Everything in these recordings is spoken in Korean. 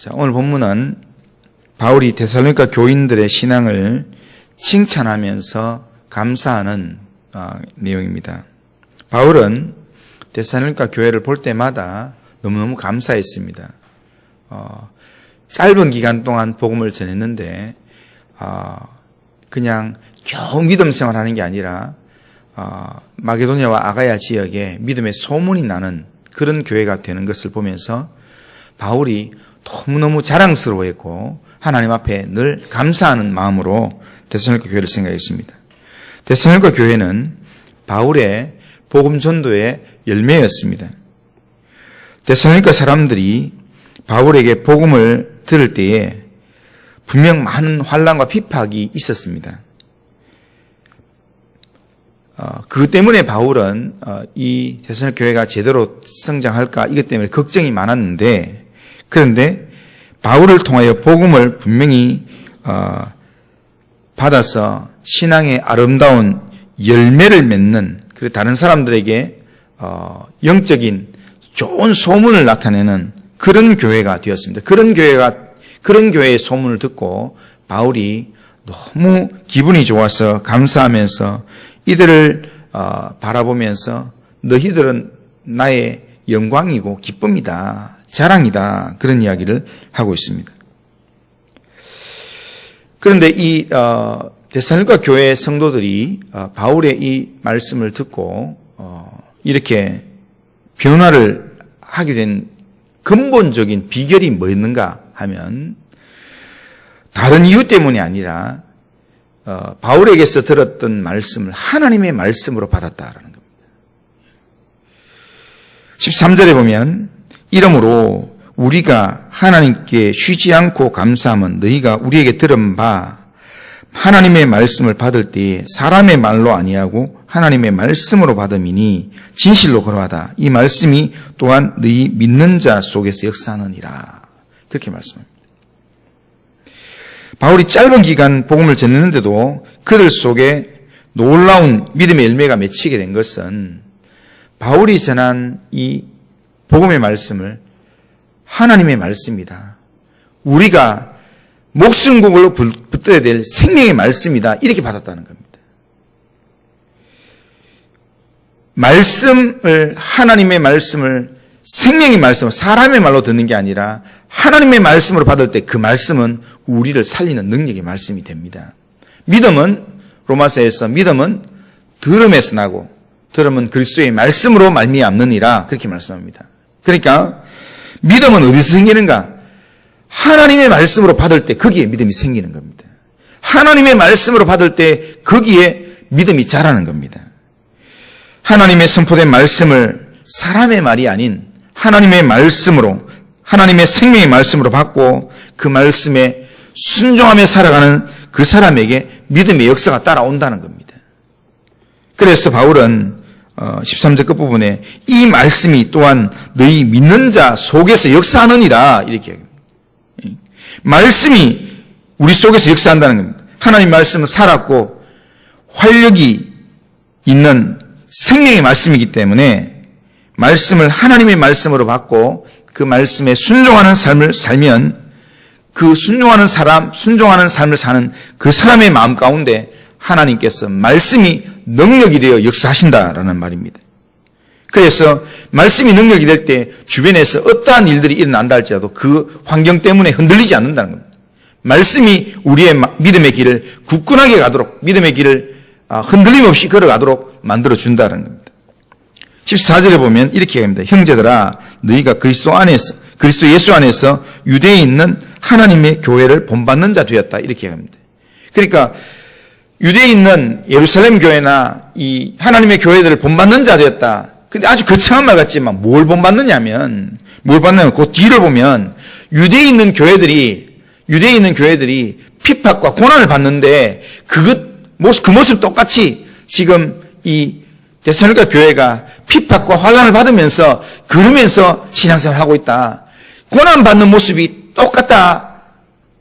자, 오늘 본문은 바울이 데살로니가 교인들의 신앙을 칭찬하면서 감사하는 어, 내용입니다. 바울은 데살로니가 교회를 볼 때마다 너무너무 감사했습니다. 어, 짧은 기간 동안 복음을 전했는데 어, 그냥 겨우 믿음 생활하는 게 아니라 어, 마게도니아와 아가야 지역에 믿음의 소문이 나는 그런 교회가 되는 것을 보면서 바울이 너무너무 자랑스러워했고 하나님 앞에 늘 감사하는 마음으로 데살로니가 교회를 생각했습니다. 데살로니가 교회는 바울의 복음 전도의 열매였습니다. 데살로니가 사람들이 바울에게 복음을 들을 때에 분명 많은 환란과 핍박이 있었습니다. 어, 그 때문에 바울은 어, 이 대선의 교회가 제대로 성장할까 이것 때문에 걱정이 많았는데 그런데 바울을 통하여 복음을 분명히 어, 받아서 신앙의 아름다운 열매를 맺는 그리고 다른 사람들에게 어, 영적인 좋은 소문을 나타내는 그런 교회가 되었습니다. 그런 교회가 그런 교회의 소문을 듣고 바울이 너무 기분이 좋아서 감사하면서 이들을 어, 바라보면서 너희들은 나의 영광이고 기쁨이다. 자랑이다. 그런 이야기를 하고 있습니다. 그런데 이 어, 데살로니가 교회 성도들이 어, 바울의 이 말씀을 듣고 어, 이렇게 변화를 하게 된 근본적인 비결이 뭐였는가 하면 다른 이유 때문이 아니라 어, 바울에게서 들었던 말씀을 하나님의 말씀으로 받았다라는 겁니다. 13절에 보면 이러므로 우리가 하나님께 쉬지 않고 감사함은 너희가 우리에게 들은 바 하나님의 말씀을 받을 때에 사람의 말로 아니하고 하나님의 말씀으로 받음이니 진실로 그러하다. 이 말씀이 또한 너희 믿는 자 속에서 역사하느니라. 그렇게 말씀합니다. 바울이 짧은 기간 복음을 전했는데도 그들 속에 놀라운 믿음의 열매가 맺히게 된 것은 바울이 전한 이 복음의 말씀을 하나님의 말씀이다. 우리가 목숨 곡으로 붙들어야 될 생명의 말씀이다. 이렇게 받았다는 겁니다. 말씀을, 하나님의 말씀을 생명의 말씀을 사람의 말로 듣는 게 아니라 하나님의 말씀으로 받을 때 그 말씀은 우리를 살리는 능력의 말씀이 됩니다. 믿음은 로마서에서 믿음은 들음에서 나고 들음은 그리스도의 말씀으로 말미암느니라 그렇게 말씀합니다. 그러니까 믿음은 어디서 생기는가? 하나님의 말씀으로 받을 때 거기에 믿음이 생기는 겁니다. 하나님의 말씀으로 받을 때 거기에 믿음이 자라는 겁니다. 하나님의 선포된 말씀을 사람의 말이 아닌 하나님의 말씀으로 하나님의 생명의 말씀으로 받고 그 말씀에 순종하며 살아가는 그 사람에게 믿음의 역사가 따라온다는 겁니다. 그래서 바울은 13절 어, 끝부분에 이 말씀이 또한 너희 믿는 자 속에서 역사하느니라 이렇게 말씀이 우리 속에서 역사한다는 겁니다. 하나님 말씀은 살았고 활력이 있는 생명의 말씀이기 때문에 말씀을 하나님의 말씀으로 받고 그 말씀에 순종하는 삶을 살면 그 순종하는 사람, 순종하는 삶을 사는 그 사람의 마음 가운데 하나님께서 말씀이 능력이 되어 역사하신다라는 말입니다. 그래서 말씀이 능력이 될 때 주변에서 어떠한 일들이 일어난다 할지라도 그 환경 때문에 흔들리지 않는다는 겁니다. 말씀이 우리의 믿음의 길을 굳건하게 가도록 믿음의 길을 아, 흔들림 없이 걸어가도록 만들어 준다는 겁니다. 14절에 보면 이렇게 합니다. 형제들아 너희가 그리스도 안에서 그리스도 예수 안에서 유대에 있는 하나님의 교회를 본받는 자 되었다 이렇게 합니다. 그러니까 유대에 있는 예루살렘 교회나 이 하나님의 교회들을 본받는 자 되었다. 근데 아주 거창한 말 같지만 뭘 본받느냐면 뭘 받느냐면 그 뒤를 보면 유대에 있는 교회들이 유대에 있는 교회들이 핍박과 고난을 받는데 그것 모습 그 모습 똑같이 지금 이 데살로니가 교회가 핍박과 환란을 받으면서 그러면서 신앙생활을 하고 있다. 고난 받는 모습이 똑같다.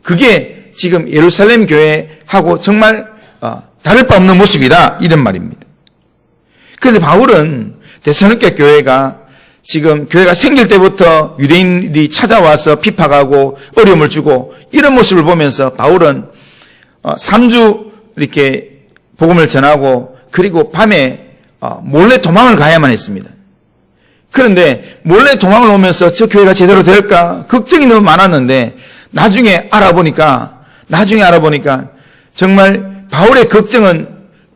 그게 지금 예루살렘 교회하고 정말 어, 다를 바 없는 모습이다. 이런 말입니다. 그런데 바울은 데살로니가 교회가 지금 교회가 생길 때부터 유대인들이 찾아와서 핍박하고 어려움을 주고 이런 모습을 보면서 바울은 3주 이렇게 복음을 전하고 그리고 밤에 어, 몰래 도망을 가야만 했습니다. 그런데 몰래 도망을 오면서 저 교회가 제대로 될까 걱정이 너무 많았는데 나중에 알아보니까 나중에 알아보니까 정말 바울의 걱정은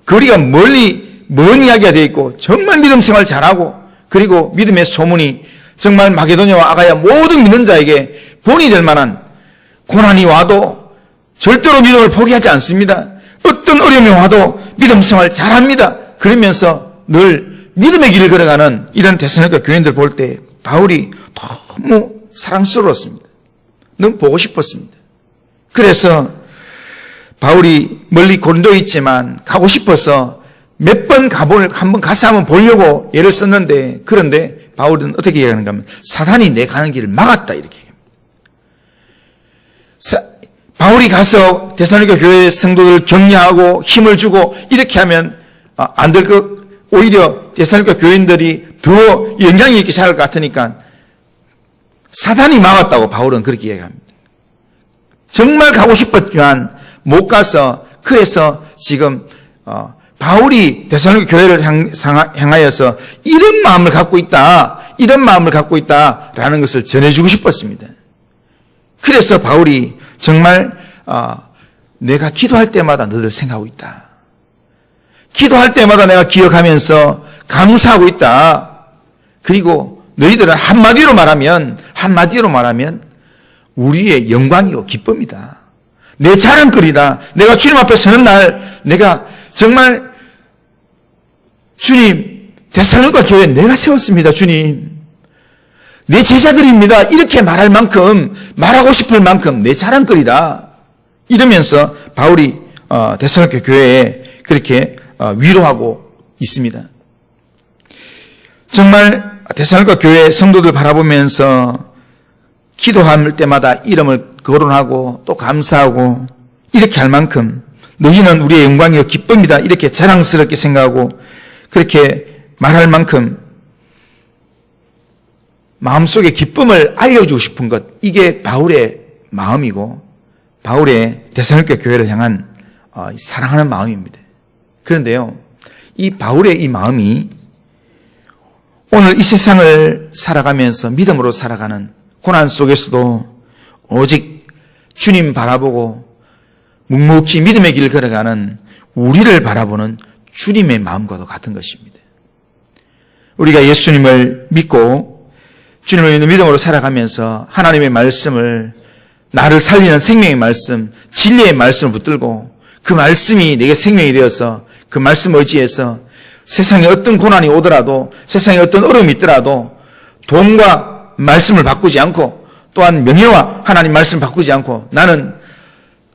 거리가 멀리 먼 이야기가 되어 있고 정말 믿음 생활 잘하고 그리고 믿음의 소문이 정말 마게도냐와 아가야 모든 믿는 자에게 본이 될 만한 고난이 와도 절대로 믿음을 포기하지 않습니다. 어떤 어려움이 와도 믿음 생활 잘합니다. 그러면서 늘 믿음의 길을 걸어가는 이런 대선과 교인들 볼 때 바울이 너무 사랑스러웠습니다. 너무 보고 싶었습니다. 그래서 바울이 멀리 고린도에 있지만 가고 싶어서 몇 번 가볼 한번 가서 한번 보려고 애를 썼는데 그런데 바울은 어떻게 얘기하는가 하면 사단이 내 가는 길을 막았다 이렇게 얘기합니다. 사, 바울이 가서 대사로니가 교회 성도들 격려하고 힘을 주고 이렇게 하면 아, 안될 것 오히려 대사로니가 교인들이 더 영향이 있게 살을 것 같으니까 사단이 막았다고 바울은 그렇게 얘기합니다. 정말 가고 싶었지만 못 가서 그래서 지금 어, 바울이 대사로니 교회를 향, 향하여서 이런 마음을 갖고 있다, 이런 마음을 갖고 있다라는 것을 전해주고 싶었습니다. 그래서 바울이 정말 어, 내가 기도할 때마다 너를 생각하고 있다. 기도할 때마다 내가 기억하면서 감사하고 있다. 그리고 너희들은 한마디로 말하면 한마디로 말하면 우리의 영광이고 기쁨이다. 내 자랑거리다. 내가 주님 앞에 서는 날 내가 정말 주님 대사로가 교회 내가 세웠습니다. 주님. 내 제자들입니다. 이렇게 말할 만큼 말하고 싶을 만큼 내 자랑거리다. 이러면서 바울이 어, 대사로교 교회에 그렇게 어, 위로하고 있습니다. 정말 대사로가 교회 성도들 바라보면서 기도할 때마다 이름을 거론하고 또 감사하고 이렇게 할 만큼 너희는 우리의 영광이요 기쁨이다 이렇게 자랑스럽게 생각하고 그렇게 말할 만큼 마음속에 기쁨을 알려주고 싶은 것 이게 바울의 마음이고 바울의 대사로교 교회를 향한 어, 사랑하는 마음입니다. 그런데요, 이 바울의 이 마음이 오늘 이 세상을 살아가면서 믿음으로 살아가는 고난 속에서도 오직 주님 바라보고 묵묵히 믿음의 길을 걸어가는 우리를 바라보는 주님의 마음과도 같은 것입니다. 우리가 예수님을 믿고 주님을 믿는 믿음으로 살아가면서 하나님의 말씀을 나를 살리는 생명의 말씀, 진리의 말씀을 붙들고 그 말씀이 내게 생명이 되어서 그 말씀 의지해서 세상에 어떤 고난이 오더라도 세상에 어떤 어려움이 있더라도 돈과 말씀을 바꾸지 않고 또한 명예와 하나님 말씀 바꾸지 않고 나는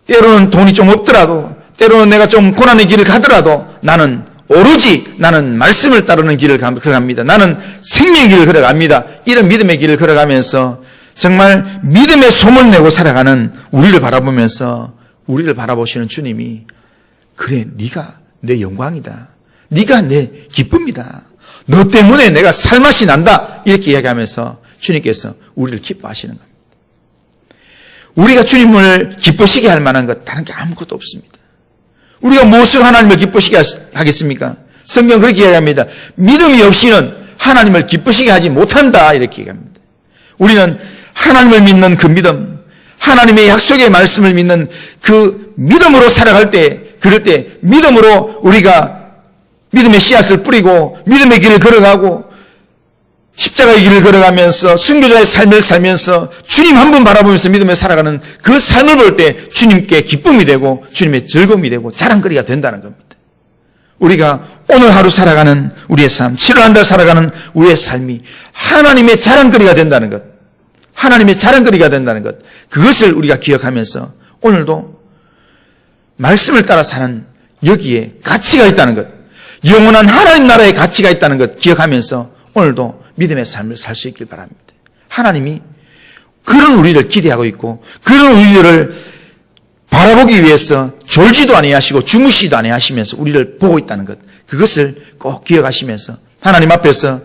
때로는 돈이 좀 없더라도 때로는 내가 좀 고난의 길을 가더라도 나는 오로지 나는 말씀을 따르는 길을 걸어갑니다. 나는 생명의 길을 걸어갑니다. 이런 믿음의 길을 걸어가면서 정말 믿음의 소문 내고 살아가는 우리를 바라보면서 우리를 바라보시는 주님이 그래 네가 내 영광이다. 네가 내 기쁨이다. 너 때문에 내가 살맛이 난다. 이렇게 이야기하면서 주님께서 우리를 기뻐하시는 겁니다. 우리가 주님을 기쁘시게 할 만한 것 다른 게 아무것도 없습니다. 우리가 무엇을 하나님을 기쁘시게 하겠습니까? 성경 그렇게 이야기합니다. 믿음이 없이는 하나님을 기쁘시게 하지 못한다. 이렇게 얘기합니다. 우리는 하나님을 믿는 그 믿음, 하나님의 약속의 말씀을 믿는 그 믿음으로 살아갈 때 그럴 때 믿음으로 우리가 믿음의 씨앗을 뿌리고 믿음의 길을 걸어가고 십자가의 길을 걸어가면서 순교자의 삶을 살면서 주님 한 분 바라보면서 믿음에 살아가는 그 삶을 볼 때 주님께 기쁨이 되고 주님의 즐거움이 되고 자랑거리가 된다는 겁니다. 우리가 오늘 하루 살아가는 우리의 삶, 7월 한 달 살아가는 우리의 삶이 하나님의 자랑거리가 된다는 것, 하나님의 자랑거리가 된다는 것, 그것을 우리가 기억하면서 오늘도 말씀을 따라 사는 여기에 가치가 있다는 것, 영원한 하나님 나라의 가치가 있다는 것 기억하면서 오늘도 믿음의 삶을 살 수 있길 바랍니다. 하나님이 그런 우리를 기대하고 있고 그런 우리를 바라보기 위해서 졸지도 아니하시고 주무시도 아니하시면서 우리를 보고 있다는 것 그것을 꼭 기억하시면서 하나님 앞에서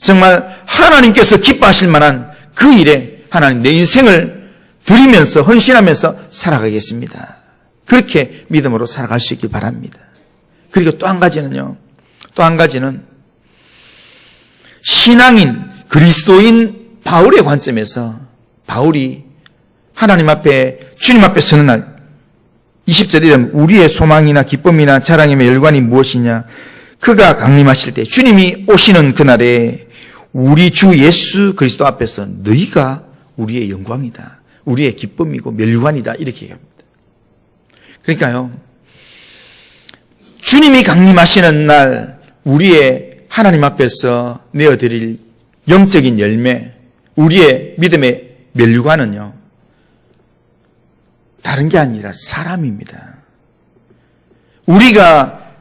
정말 하나님께서 기뻐하실 만한 그 일에 하나님 내 인생을 드리면서 헌신하면서 살아가겠습니다. 그렇게 믿음으로 살아갈 수 있길 바랍니다. 그리고 또 한 가지는요. 또 한 가지는 신앙인 그리스도인 바울의 관점에서 바울이 하나님 앞에 주님 앞에 서는 날 20절 이름 우리의 소망이나 기쁨이나 자랑이며 열관이 무엇이냐 그가 강림하실 때 주님이 오시는 그날에 우리 주 예수 그리스도 앞에서 너희가 우리의 영광이다. 우리의 기쁨이고 멸관이다. 이렇게 얘기합니다. 그러니까요. 주님이 강림하시는 날 우리의 하나님 앞에서 내어드릴 영적인 열매, 우리의 믿음의 멸류관은요. 다른 게 아니라 사람입니다. 우리가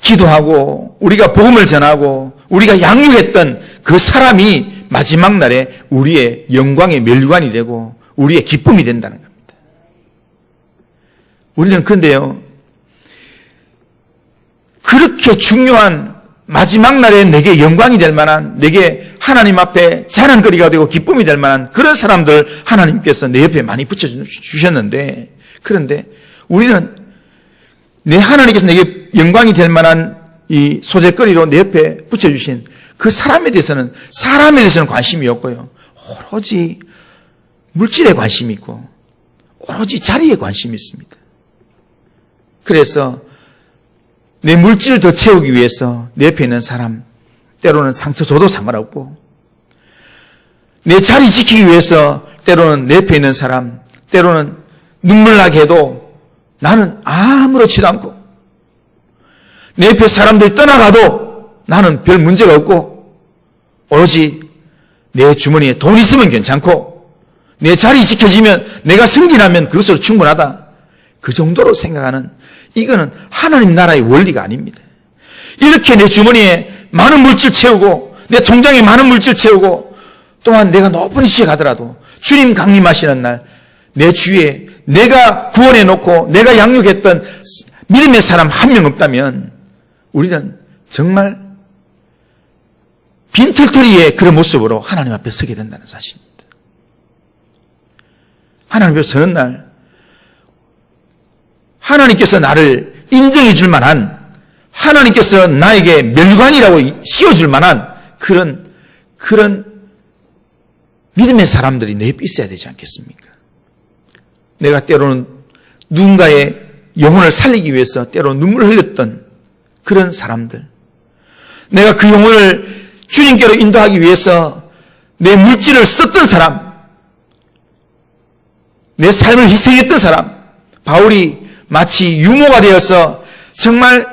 기도하고 우리가 복음을 전하고 우리가 양육했던 그 사람이 마지막 날에 우리의 영광의 멸류관이 되고 우리의 기쁨이 된다는 겁니다. 우리는 근데요. 그렇게 중요한 마지막 날에 내게 영광이 될 만한 내게 하나님 앞에 자랑거리가 되고 기쁨이 될 만한 그런 사람들 하나님께서 내 옆에 많이 붙여주셨는데 그런데 우리는 내 하나님께서 내게 영광이 될 만한 이 소재거리로 내 옆에 붙여주신 그 사람에 대해서는 사람에 대해서는 관심이 없고요. 오로지 물질에 관심이 있고 오로지 자리에 관심이 있습니다. 그래서 내 물질을 더 채우기 위해서 내 옆에 있는 사람 때로는 상처 줘도 상관없고 내 자리 지키기 위해서 때로는 내 옆에 있는 사람 때로는 눈물 나게 해도 나는 아무렇지도 않고 내 옆에 사람들이 떠나가도 나는 별 문제가 없고 오로지 내 주머니에 돈 있으면 괜찮고 내 자리 지켜지면 내가 승진하면 그것으로 충분하다. 그 정도로 생각하는 이거는 하나님 나라의 원리가 아닙니다. 이렇게 내 주머니에 많은 물질 채우고 내 통장에 많은 물질 채우고 또한 내가 높은 위치에 가더라도 주님 강림하시는 날 내 주위에 내가 구원해 놓고 내가 양육했던 믿음의 사람 한 명 없다면 우리는 정말 빈털터리의 그런 모습으로 하나님 앞에 서게 된다는 사실입니다. 하나님 앞에 서는 날 하나님께서 나를 인정해 줄 만한 하나님께서 나에게 멸관이라고 씌워줄 만한 그런 그런 믿음의 사람들이 내 옆에 있어야 되지 않겠습니까? 내가 때로는 누군가의 영혼을 살리기 위해서 때로 눈물을 흘렸던 그런 사람들. 내가 그 영혼을 주님께로 인도하기 위해서 내 물질을 썼던 사람. 내 삶을 희생했던 사람. 바울이 마치 유모가 되어서 정말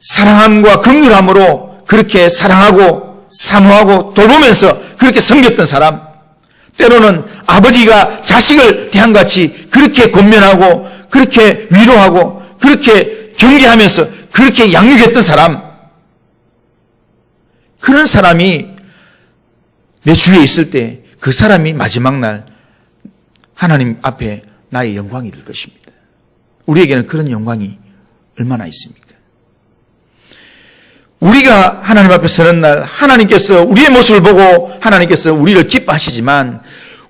사랑함과 긍휼함으로 그렇게 사랑하고 사모하고 돌보면서 그렇게 섬겼던 사람. 때로는 아버지가 자식을 대한 같이 그렇게 권면하고 그렇게 위로하고 그렇게 경계하면서 그렇게 양육했던 사람. 그런 사람이 내 주위에 있을 때 그 사람이 마지막 날 하나님 앞에 나의 영광이 될 것입니다. 우리에게는 그런 영광이 얼마나 있습니까? 우리가 하나님 앞에 서는 날 하나님께서 우리의 모습을 보고 하나님께서 우리를 기뻐하시지만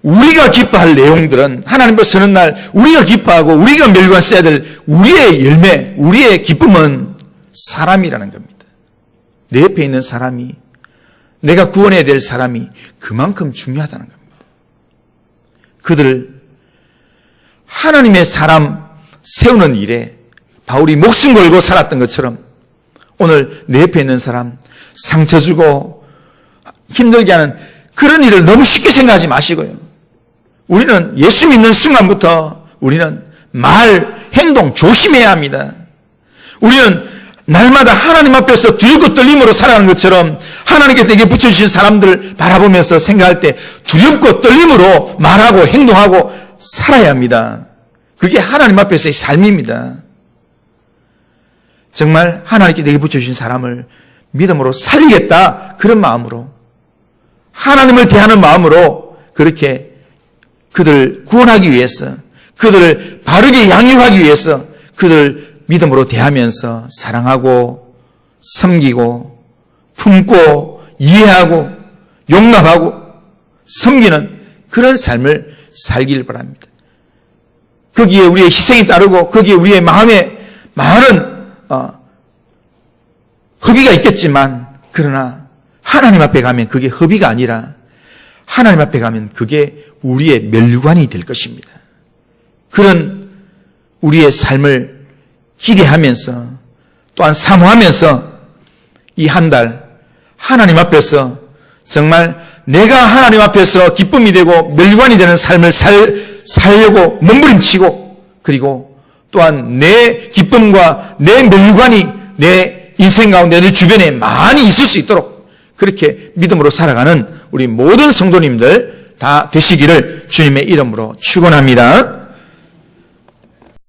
우리가 기뻐할 내용들은 하나님 앞에 서는 날 우리가 기뻐하고 우리가 멸관 써야 될 우리의 열매, 우리의 기쁨은 사람이라는 겁니다. 내 옆에 있는 사람이 내가 구원해야 될 사람이 그만큼 중요하다는 겁니다. 그들을 하나님의 사람 세우는 일에 바울이 목숨 걸고 살았던 것처럼 오늘 내 옆에 있는 사람 상처 주고 힘들게 하는 그런 일을 너무 쉽게 생각하지 마시고요. 우리는 예수 믿는 순간부터 우리는 말, 행동 조심해야 합니다. 우리는 날마다 하나님 앞에서 두렵고 떨림으로 살아가는 것처럼 하나님께 내게 붙여주신 사람들 바라보면서 생각할 때 두렵고 떨림으로 말하고 행동하고 살아야 합니다. 그게 하나님 앞에서의 삶입니다. 정말 하나님께 내게 붙여주신 사람을 믿음으로 살리겠다. 그런 마음으로. 하나님을 대하는 마음으로 그렇게 그들을 구원하기 위해서, 그들을 바르게 양육하기 위해서 그들을 믿음으로 대하면서 사랑하고 섬기고 품고 이해하고 용납하고 섬기는 그런 삶을 살기를 바랍니다. 거기에 우리의 희생이 따르고 거기에 우리의 마음에 많은 어, 허비가 있겠지만 그러나 하나님 앞에 가면 그게 허비가 아니라 하나님 앞에 가면 그게 우리의 멸류관이 될 것입니다. 그런 우리의 삶을 기대하면서 또한 사모하면서 이 한 달 하나님 앞에서 정말 내가 하나님 앞에서 기쁨이 되고 멸류관이 되는 삶을 살, 살려고 몸부림치고 그리고 또한 내 기쁨과 내 멸류관이 내 인생 가운데 내 주변에 많이 있을 수 있도록 그렇게 믿음으로 살아가는 우리 모든 성도님들 다 되시기를 주님의 이름으로 축원합니다.